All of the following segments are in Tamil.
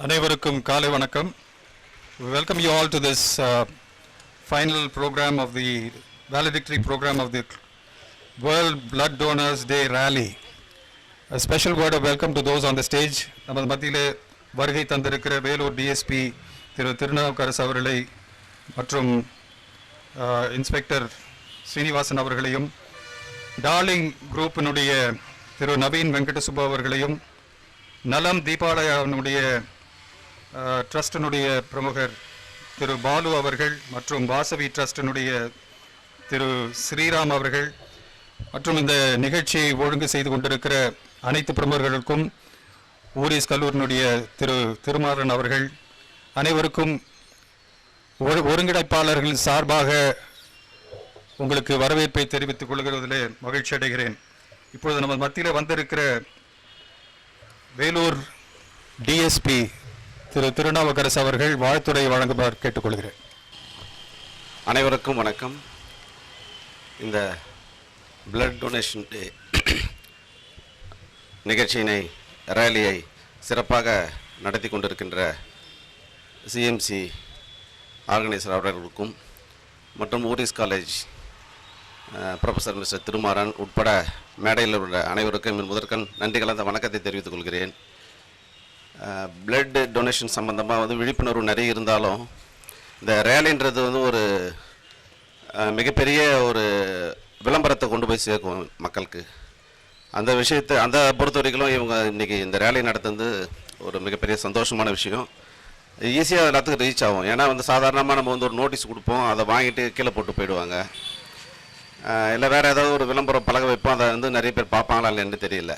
அனைவருக்கும் காலை வணக்கம். Welcome you all to this final programme of the valedictory programme of the world blood donors day rally special word of welcome to those on the stage நமது மத்தியில் வருகை தந்திருக்கிற வேலூர் டிஎஸ்பி திரு திருநாவுக்கரசு அவர்களை மற்றும் uh, இன்ஸ்பெக்டர் ஸ்ரீனிவாசன் அவர்களையும் டார்லிங் குரூப்பினுடைய திரு நவீன் வெங்கடசுப்பு அவர்களையும் நலம் தீபாலயனுடைய ட்ரஸ்டினுடைய பிரமுகர் திரு பாலு அவர்கள் மற்றும் வாசவி ட்ரஸ்டினுடைய திரு ஸ்ரீராம் அவர்கள் மற்றும் இந்த நிகழ்ச்சியை ஒழுங்கு செய்து கொண்டிருக்கிற அனைத்து பிரமுகர்களுக்கும் ஊரிஸ் கல்லூரினுடைய திரு திருமாறன் அவர்கள் அனைவருக்கும் ஒரு ஒருங்கிணைப்பாளர்கள் சார்பாக உங்களுக்கு வரவேற்பை தெரிவித்துக் கொள்கிறதிலே மகிழ்ச்சி அடைகிறேன். இப்பொழுது நம்ம மத்தியில் வந்திருக்கிற வேலூர் டிஎஸ்பி திரு திருநாவுக்கரசு அவர்கள் வாழ்த்துறை வழங்குமாறு கேட்டுக்கொள்கிறேன். அனைவருக்கும் வணக்கம். இந்த பிளட் டொனேஷன் டே நிகழ்ச்சியினை ரேலியை சிறப்பாக நடத்தி கொண்டிருக்கின்ற சிஎம்சி ஆர்கனைசர் அவர்களுக்கும் மற்றும் Voorhees college professor mister Thirumaran உட்பட மேடையில் உள்ள அனைவருக்கும் என் முதற்கண் நன்றி கலந்த வணக்கத்தை தெரிவித்துக் கொள்கிறேன். பிளட் டொனேஷன் சம்மந்தமாக வந்து விழிப்புணர்வு நிறைய இருந்தாலும் இந்த ரேலின்றது வந்து ஒரு மிகப்பெரிய ஒரு விளம்பரத்தை கொண்டு போய் சேர்க்கும் மக்களுக்கு. அந்த விஷயத்தை அந்த பொறுத்த வரைக்கும் இவங்க இன்றைக்கி இந்த ரேலி நடத்துறது ஒரு மிகப்பெரிய சந்தோஷமான விஷயம். ஈஸியாக எல்லாத்துக்கும் ரீச் ஆகும். ஏன்னா வந்து சாதாரணமாக நம்ம வந்து ஒரு நோட்டீஸ் கொடுப்போம் அதை வாங்கிட்டு கீழே போட்டு போயிடுவாங்க. இல்லை வேறு ஏதாவது ஒரு விளம்பரம் பழக வைப்போம் அதை வந்து நிறைய பேர் பார்ப்பாங்களா இல்லைன்னு தெரியல.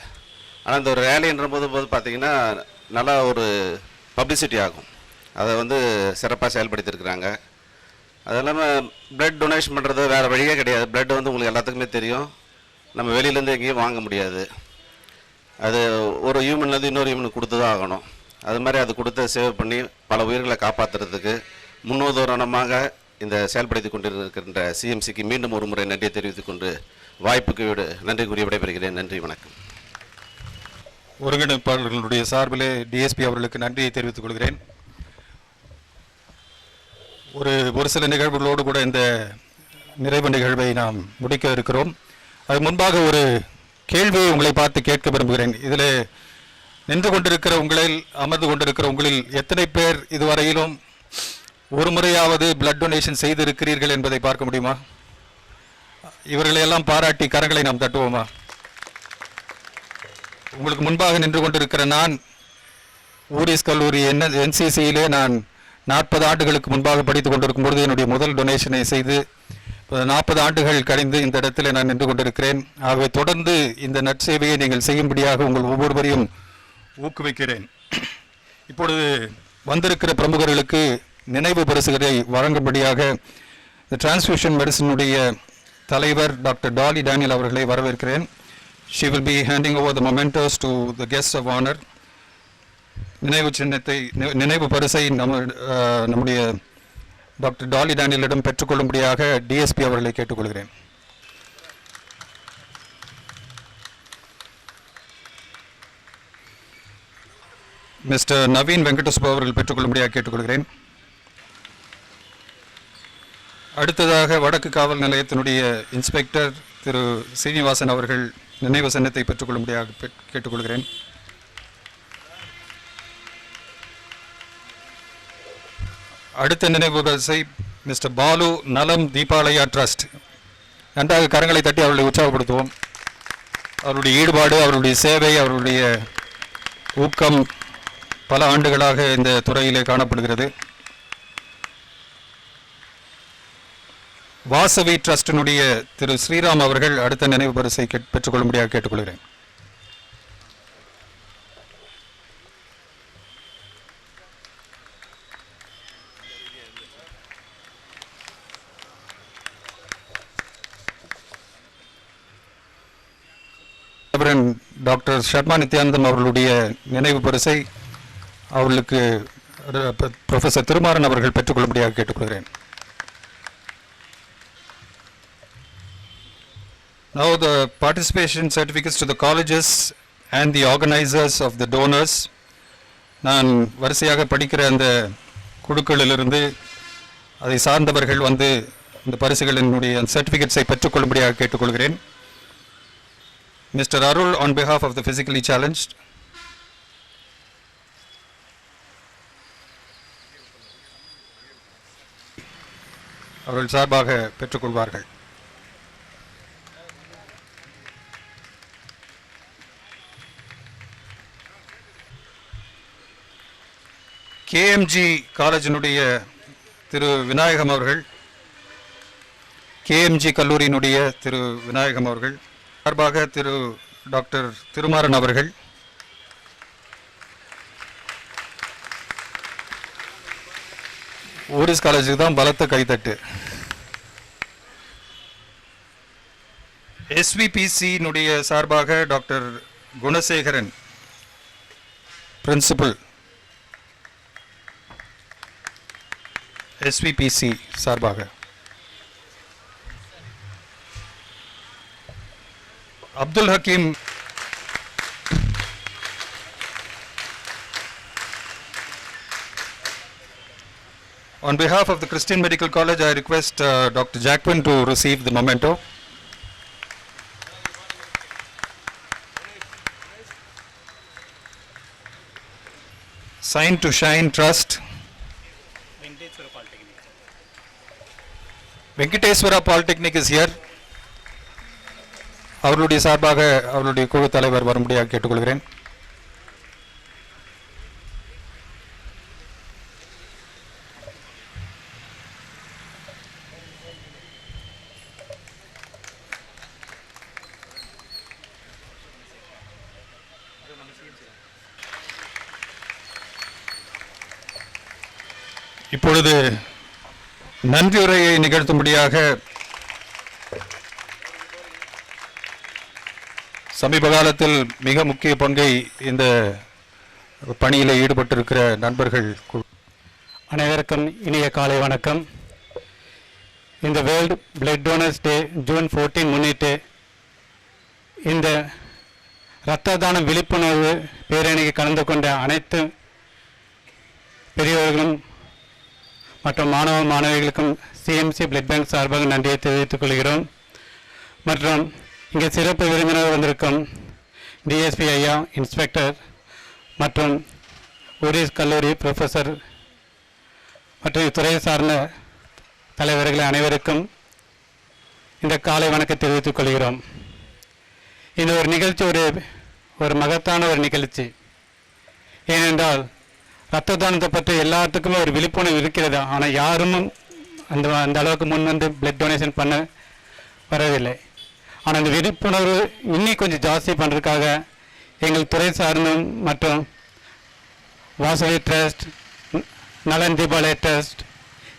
ஆனால் இந்த ஒரு ரேலின்ற போது போது நல்லா ஒரு பப்ளிசிட்டி ஆகும். அதை வந்து சிறப்பாக செயல்படுத்தியிருக்கிறாங்க. அது இல்லாமல் பிளட் டொனேஷன் பண்ணுறது வேறு வழியே கிடையாது. பிளட் வந்து உங்களுக்கு எல்லாத்துக்குமே தெரியும். நம்ம வெளியிலேருந்து எங்கேயும் வாங்க முடியாது. அது ஒரு ஹியூமன்லேருந்து இன்னொரு ஹியூமனுக்கு கொடுத்து தான் ஆகணும். அது மாதிரி அது கொடுத்து சேவ் பண்ணி பல உயிர்களை காப்பாற்றுறதுக்கு முன்னுதாரணமாக இந்த செயல்படுத்தி கொண்டிருக்கின்ற சிஎம்சிக்கு மீண்டும் ஒரு முறை நன்றியை தெரிவித்துக் கொண்டு வாய்ப்புக்கு விடு நன்றி கூறி விடைபெறுகிறேன். நன்றி வணக்கம். ஒருங்கிணைப்பாளர்களுடைய சார்பிலே டிஎஸ்பி அவர்களுக்கு நன்றியை தெரிவித்துக் கொள்கிறேன். ஒரு ஒரு சில நிகழ்வுகளோடு கூட இந்த நிறைவு நிகழ்வை நாம் முடிக்க இருக்கிறோம். அது முன்பாக ஒரு கேள்வியை உங்களை பார்த்து கேட்க விரும்புகிறேன். இதில் நின்று கொண்டிருக்கிற உங்களில் அமர்ந்து கொண்டிருக்கிற உங்களில் எத்தனை பேர் இதுவரையிலும் ஒரு முறையாவது பிளட் டொனேஷன் செய்திருக்கிறீர்கள் என்பதை பார்க்க முடியுமா? இவர்களையெல்லாம் பாராட்டி கரங்களை நாம் தட்டுவோமா? உங்களுக்கு முன்பாக நின்று கொண்டிருக்கிற நான் ஊரிஸ் கல்லூரி என்ன என்சிசியிலே நான் நாற்பது ஆண்டுகளுக்கு முன்பாக படித்துக் கொண்டிருக்கும் பொழுது என்னுடைய முதல் டொனேஷனை செய்து நாற்பது ஆண்டுகள் கழிந்து இந்த இடத்துல நான் நின்று கொண்டிருக்கிறேன். ஆகவே தொடர்ந்து இந்த நற்சேவையை நீங்கள் செய்யும்படியாக உங்கள் ஒவ்வொருவரையும் ஊக்குவிக்கிறேன். இப்பொழுது வந்திருக்கிற பிரமுகர்களுக்கு நினைவு பரிசுகளை வழங்கும்படியாக இந்த டிரான்ஸ்மிஷன் மெடிசனுடைய தலைவர் டாக்டர் டாலி டேனியல் அவர்களை வரவேற்கிறேன். She will be handing over the mementos to the guest of honour நினைவு சின்னத்தை நினைவு பரிசை நம்ம நம்முடைய டாக்டர் டாலி டேனியலிடம் பெற்றுக்கொள்ளும்படியாக டிஎஸ்பி அவர்களை கேட்டுக்கொள்கிறேன். மிஸ்டர் நவீன் வெங்கடசுப்பு அவர்கள் பெற்றுக்கொள்ளும்படியாக கேட்டுக்கொள்கிறேன். அடுத்ததாக வடக்கு காவல் நிலையத்தினுடைய இன்ஸ்பெக்டர் திரு சீனிவாசன் அவர்கள் நினைவு சன்னத்தை பெற்றுக்கொள்ளும்படியாக கேட்டுக்கொள்கிறேன். அடுத்த நினைவு பரிசை மிஸ்டர் பாலு நலம் தீபாலயா ட்ரஸ்ட். நன்றாக கரங்களை தட்டி அவர்களை உற்சாகப்படுத்துவோம். அவருடைய ஈடுபாடு அவருடைய சேவை அவருடைய ஊக்கம் பல ஆண்டுகளாக இந்த துறையிலே காணப்படுகிறது. வாசவி ட்ரஸ்டினுடைய திரு ஸ்ரீராம் அவர்கள் அடுத்த நினைவு பரிசை கேட்- பெற்றுக்கொள்ளும்படியாக கேட்டுக்கொள்கிறேன். டாக்டர் ஷர்மா நித்யானந்தம் அவர்களுடைய நினைவு பரிசை அவர்களுக்கு ப்ரொஃபஸர் ப்ரொஃபசர் திருமாறன் அவர்கள் பெற்றுக்கொள்ளும்படியாக கேட்டுக்கொள்கிறேன். Now the participation certificates to the colleges and the organizers of the donors. நான் வரிசையாக படிக்கிற அந்த குழுக்களிலிருந்து அதை சார்ந்தவர்கள் வந்து இந்த பரிசுகளினுடைய சர்டிஃபிகேட்ஸை பெற்றுக்கொள்ளும்படியாக கேட்டுக்கொள்கிறேன். Mister Arul on behalf of the physically challenge அவர்கள் சார்பாக பெற்றுக்கொள்வார்கள். கேஎம்ஜி காலேஜினுடைய திரு விநாயகம் அவர்கள் கேஎம்ஜி கல்லூரியினுடைய திரு விநாயகம் அவர்கள் சார்பாக திரு டாக்டர் திருமாறன் அவர்கள் ஊரிஸ் காலேஜுக்கு தான் பலத்த கைத்தட்டு எஸ்விபிசியினுடைய சார்பாக டாக்டர் குணசேகரன் பிரின்சிபல் எஸ்விபிசி சார்பாக Abdul Hakeem On behalf of the Christian Medical College, I request uh, Dr. Jacquin to receive the memento. Sign to Shine Trust. Venkateswara polytechnic is here அவர்களுடைய சார்பாக அவர்களுடைய குழு தலைவர் வரும்படியாக கேட்டுக்கொள்கிறேன். இப்பொழுது நன்றியுரையை நிகழ்த்தும்படியாக சமீப காலத்தில் மிக முக்கிய பங்கை இந்த பணியில் ஈடுபட்டிருக்கிற நண்பர்கள் அனைவருக்கும் இனிய காலை வணக்கம். இந்த world blood donors day June 14 முன்னிட்டு இந்த இரத்த தான விழிப்புணர்வு பேரணிக்கு கலந்து கொண்ட அனைத்து பெரியவர்களும் மற்றும் மாணவ மாணவிகளுக்கும் சிஎம்சி பிளட் பேங்க் சார்பாக நன்றியை தெரிவித்துக் கொள்கிறோம். மற்றும் இங்கே சிறப்பு விருந்தினர் வந்திருக்கும் டிஎஸ்பி ஐயா இன்ஸ்பெக்டர் மற்றும் ஒரிஸ் கல்லூரி ப்ரொஃபஸர் மற்றும் இத்துறையை சார்ந்த தலைவர்கள் அனைவருக்கும் இந்த காலை வணக்கம் தெரிவித்துக் கொள்கிறோம். இந்த ஒரு நிகழ்ச்சி ஒரு ஒரு மகத்தான ஒரு நிகழ்ச்சி. ஏனென்றால் ரத்த தானத்தை பற்றி எல்லாத்துக்குமே ஒரு விழிப்புணர்வு இருக்கிறது. ஆனால் யாரும் அந்த அந்த அளவுக்கு முன் வந்து பிளட் டொனேஷன் பண்ண வரவில்லை. ஆனால் அந்த விழிப்புணர்வு இன்னும் கொஞ்சம் ஜாஸ்தி பண்ணுறதுக்காக எங்கள் துறை சார்ந்தும் மற்றும் வாசவி ட்ரஸ்ட் நலன் தீபாலய ட்ரஸ்ட்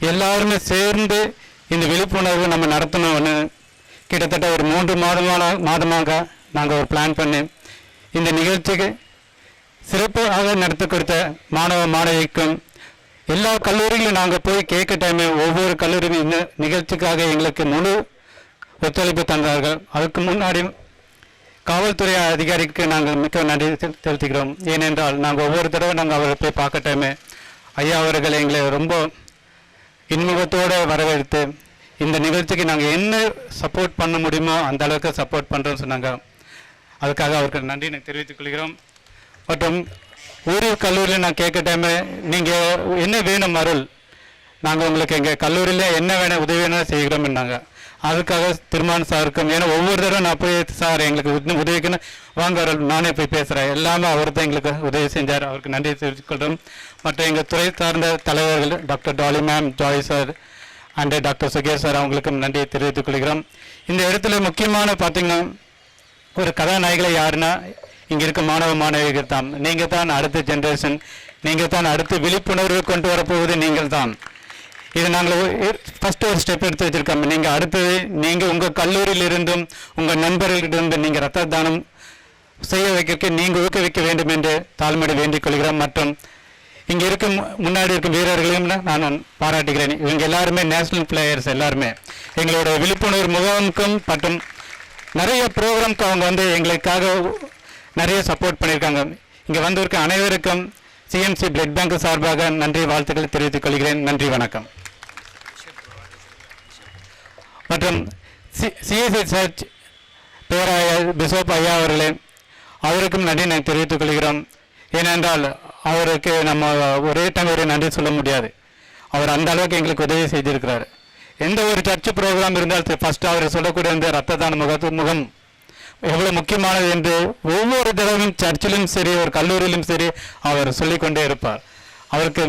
எல்லாருமே சேர்ந்து இந்த விழிப்புணர்வு நம்ம நடத்தணும்னு கிட்டத்தட்ட ஒரு மூன்று மாதமான மாதமாக நாங்கள் ஒரு பிளான் பண்ணி இந்த நிகழ்ச்சிக்கு சிறப்பாக நடத்தி கொடுத்த மாணவ மாணவிக்கும் எல்லா கல்லூரியிலும் நாங்கள் போய் கேட்க டைமே ஒவ்வொரு கல்லூரியும் இந்த நிகழ்ச்சிக்காக எங்களுக்கு முழு ஒத்துழைப்பு தந்தார்கள். அதுக்கு முன்னாடி காவல்துறை அதிகாரிக்கு நாங்கள் மிக்க நன்றி செலுத்துகிறோம். ஏனென்றால் நாங்கள் ஒவ்வொரு தடவை நாங்கள் அவரை போய் பார்க்க டைமே ஐயா அவர்கள் எங்களை ரொம்ப இன்முகத்தோடு வரவேற்று இந்த நிகழ்ச்சிக்கு நாங்கள் என்ன சப்போர்ட் பண்ண முடியுமோ அந்த அளவுக்கு சப்போர்ட் பண்ணுறோம்னு சொன்னாங்க. அதுக்காக அவருக்கு நன்றி நான் தெரிவித்துக் கொள்கிறோம். மற்றும் ஊரில் கல்லூரியில் நான் கேட்க டைமு நீங்கள் என்ன வேணும் அருள்? நாங்கள் உங்களுக்கு எங்கள் கல்லூரியில் என்ன வேணும் உதவி வேணும் செய்கிறோம்னாங்க அதுக்காக திருமான் சாருக்கும் ஏன்னா ஒவ்வொரு தடவை நான் போய் சார் எங்களுக்கு உதவிக்குன்னு வாங்க அருள் நானே போய் பேசுகிறேன் எல்லாமே அவர் தான் எங்களுக்கு உதவி செஞ்சார். அவருக்கு நன்றி தெரிவித்துக்கொள்கிறோம் மற்றும் எங்கள் துறை சார்ந்த தலைவர்கள் doctor Dolly ma'am Joy sir and doctor Sukesh sir அவங்களுக்கும் நன்றியை தெரிவித்துக் கொள்கிறோம் இந்த இடத்துல முக்கியமான பார்த்தீங்கன்னா ஒரு கதாநாயகிகளை யாருன்னா இங்கே இருக்க மாணவ மாணவிகள் தான் நீங்கள் தான் அடுத்த ஜென்ரேஷன் நீங்கள் தான் அடுத்த விழிப்புணர்வு கொண்டு வரப்போவது நீங்கள் தான். இது நாங்கள் ஃபஸ்ட்டு ஒரு ஸ்டெப் எடுத்து வச்சுருக்கோம். நீங்கள் அடுத்தது நீங்கள் உங்கள் கல்லூரியிலிருந்தும் உங்கள் நண்பர்களிடமிருந்து நீங்கள் ரத்த தானம் செய்ய வைக்க நீங்கள் ஊக்குவிக்க வேண்டும் என்று தாழ்மையோடு வேண்டிக் கொள்கிறோம். மற்றும் இங்கே இருக்கும் முன்னாடி இருக்கும் வீரர்களையும் நான் பாராட்டுகிறேன். இவங்க எல்லாருமே நேஷனல் பிளேயர்ஸ் எல்லாருமே. எங்களோட விழிப்புணர்வு முகாமுக்கும் மற்றும் நிறைய ப்ரோக்ராம்க்கு அவங்க வந்து எங்களுக்காக நிறைய சப்போர்ட் பண்ணியிருக்காங்க. இங்கே வந்திருக்க அனைவருக்கும் சிஎம்சி பிளட் பேங்க் சார்பாக நன்றி வாழ்த்துக்களை தெரிவித்துக் கொள்கிறேன். நன்றி வணக்கம். மற்றும் சிஎஸ்சி சர்ச் பேராயர் பிசோப் ஐயா அவர்களே அவருக்கும் நன்றி நான் தெரிவித்துக் கொள்கிறோம். ஏனென்றால் அவருக்கு நம்ம ஒரே டைம் ஒரு நன்றி சொல்ல முடியாது. அவர் அந்த அளவுக்கு எங்களுக்கு உதவி செய்திருக்கிறார். எந்த ஒரு சர்ச் ப்ரோக்ராம் இருந்தாலும் ஃபஸ்ட்டு அவர் சொல்லக்கூடிய அந்த ரத்த தான முகத்து முகம் எவ்வளவு முக்கியமானது என்று ஒவ்வொரு தடவையும் சர்ச்சிலும் சரி ஒரு கல்லூரியிலும் சரி அவர் சொல்லிக்கொண்டே இருப்பார். அவருக்கு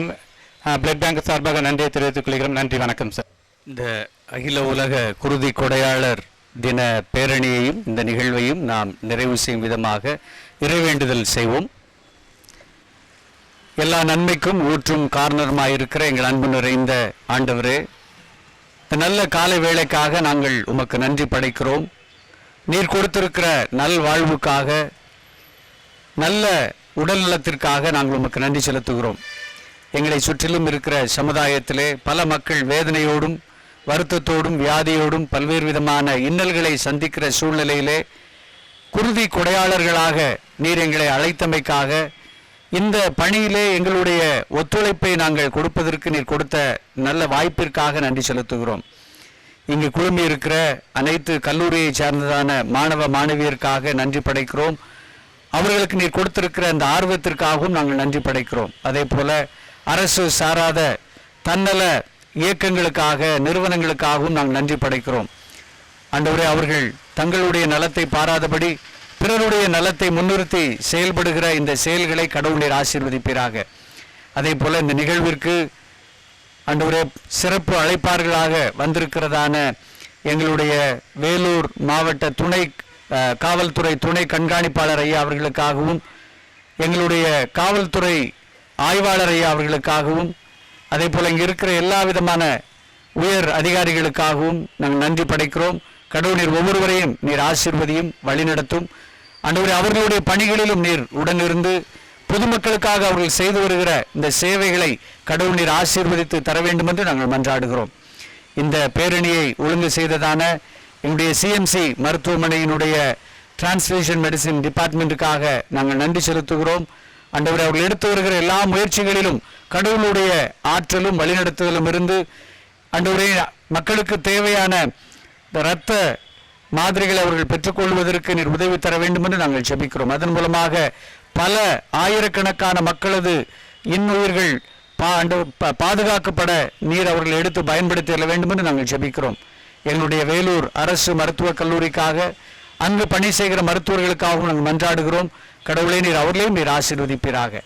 பிளட் பேங்க் சார்பாக நன்றியை தெரிவித்துக் கொள்கிறோம். நன்றி வணக்கம் சார் இந்த அகில உலக குருதி கொடையாளர் தின பேரணியையும் இந்த நிகழ்வையும் நாம் நிறைவு செய்யும் விதமாக இறைவேண்டுதல் செய்வோம். எல்லா நன்மைக்கும் ஊற்றும் காரணருமாயிருக்கிற எங்கள் அன்பு நிறைந்த ஆண்டவரே நல்ல காலை வேலைக்காக நாங்கள் உமக்கு நன்றி படைக்கிறோம். நீர் கொடுத்திருக்கிற நல் வாழ்வுக்காக நல்ல உடல் நலத்திற்காக நாங்கள் உமக்கு நன்றி செலுத்துகிறோம். எங்களை சுற்றிலும் இருக்கிற சமுதாயத்திலே பல மக்கள் வேதனையோடும் வருத்தத்தோடும் வியாதியோடும் பல்வேறு விதமான இன்னல்களை சந்திக்கிற சூழ்நிலையிலே குருதி கொடையாளர்களாக நீர் எங்களை அழைத்தமைக்காக இந்த பணியிலே எங்களுடைய ஒத்துழைப்பை நாங்கள் கொடுப்பதற்கு நீர் கொடுத்த நல்ல வாய்ப்பிற்காக நன்றி செலுத்துகிறோம். இங்கு குழுமி இருக்கிற அனைத்து கல்லூரியை சார்ந்ததான மாணவ மாணவியருக்காக நன்றி படைக்கிறோம். அவர்களுக்கு நீர் கொடுத்திருக்கிற அந்த ஆர்வத்திற்காகவும் நாங்கள் நன்றி படைக்கிறோம். அதே போல அரசு சாராத தன்னல இயக்கங்களுக்காக நிறுவனங்களுக்காகவும் நாங்கள் நன்றி படைக்கிறோம். அன்றுவரே அவர்கள் தங்களுடைய நலத்தை பாராதபடி பிறருடைய நலத்தை முன்னிறுத்தி செயல்படுகிற இந்த செயல்களை கடவுளர் ஆசீர்வதிப்பீராக. அதே போல இந்த நிகழ்விற்கு அன்றுவரே சிறப்பு அழைப்பார்களாக வந்திருக்கிறதான எங்களுடைய வேலூர் மாவட்ட துணை காவல்துறை துணை கண்காணிப்பாளர் ஐயா அவர்களுக்காகவும் எங்களுடைய காவல்துறை ஆய்வாளர் ஐயா அவர்களுக்காகவும் அதே போல் இங்கே இருக்கிற எல்லா விதமான உயர் அதிகாரிகளுக்காகவும் நாங்கள் நன்றி படைக்கிறோம். கடவுள் நீர் ஒவ்வொருவரையும் நீர் ஆசிர்வதியும் வழிநடத்தும். அன்றுவரே அவர்களுடைய பணிகளிலும் நீர் உடனிருந்து பொதுமக்களுக்காக அவர்கள் செய்து வருகிற இந்த சேவைகளை கடவுள் நீர் ஆசீர்வதித்து தர வேண்டும் என்று நாங்கள் மன்றாடுகிறோம். இந்த பேரணியை ஒழுங்கு செய்ததான எங்களுடைய சிஎம்சி மருத்துவமனையினுடைய டிரான்ஸ்லேஷன் மெடிசின் டிபார்ட்மெண்ட்டுக்காக நாங்கள் நன்றி செலுத்துகிறோம். அண்டவர் அவர்கள் எடுத்து வருகிற எல்லா முயற்சிகளிலும் கடவுளுடைய ஆற்றலும் வழிநடத்துதலும் இருந்து அண்டவரே மக்களுக்கு தேவையான இரத்த மாதிரிகளை அவர்கள் பெற்றுக்கொள்வதற்கு நீர் உதவி தர வேண்டும் என்று நாங்கள் ஜெபிக்கிறோம் அதன் மூலமாக பல ஆயிரக்கணக்கான மக்களது இன்னுயிர்கள் பா பாதுகாக்கப்பட நீர் அவர்கள் எடுத்து பயன்படுத்தி வேண்டும் என்று நாங்கள் ஜெபிக்கிறோம். எங்களுடைய வேலூர் அரசு மருத்துவக் கல்லூரிக்காக அங்கு பணி செய்கிற மருத்துவர்களுக்காகவும் நாங்கள் மன்றாடுகிறோம். கடவுளே நீர் அவர்களையும் நீர் ஆசீர்வதிப்பீராக.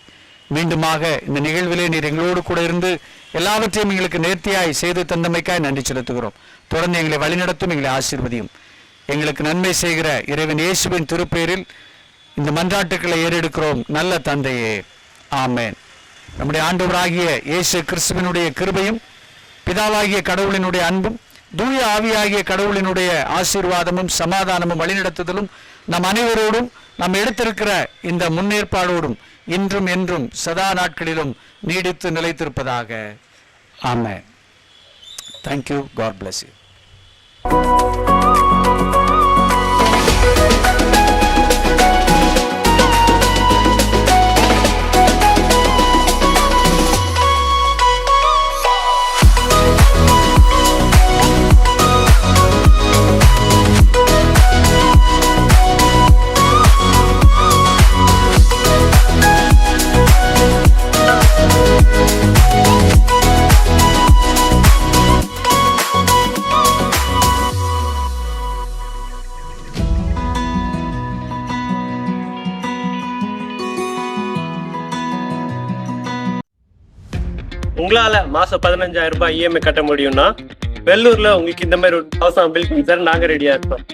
மீண்டுமாக இந்த நிகழ்விலே நீர் எங்களோடு கூட இருந்து எல்லாவற்றையும் எங்களுக்கு நேர்த்தியாய் செய்து தந்தமைக்காய் நன்றி செலுத்துகிறோம். தொடர்ந்து எங்களை வழிநடத்தும் எங்களை ஆசீர்வதியும். எங்களுக்கு நன்மை செய்கிற இறைவன் இயேசுவின் திருப்பேரில் இந்த மன்றாட்டுக்களை ஏறெடுக்கிறோம். நல்ல தந்தையே. ஆமேன். நம்முடைய ஆண்டவராகிய இயேசு கிறிஸ்துவனுடைய கிருபையும் பிதாவாகிய கடவுளினுடைய அன்பும் தூய ஆவியாகிய கடவுளினுடைய ஆசீர்வாதமும் சமாதானமும் வழிநடத்துதலும் நம் அனைவரோடும் நாம் எடுத்திருக்கிற இந்த முன்னேற்பாடோடும் இன்றும் என்றும் சதா நாட்களிலும் நீடித்து நிலைத்திருப்பதாக. Amen. Thank you God bless you உங்களால மாசம் பதினஞ்சாயிரம் ரூபாய் இஎம்ஐ கட்ட முடியும்னா வெள்ளூர்ல உங்களுக்கு இந்த மாதிரி ஒரு ஹவுஸ் பில் பண்ணி தர நாங்க ரெடியா இருப்போம்.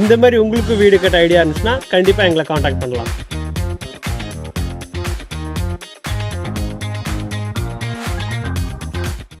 இந்த மாதிரி உங்களுக்கு வீடு கட்ட ஐடியா இருந்துச்சுன்னா கண்டிப்பா எங்களை காண்டாக்ட் பண்ணலாம்.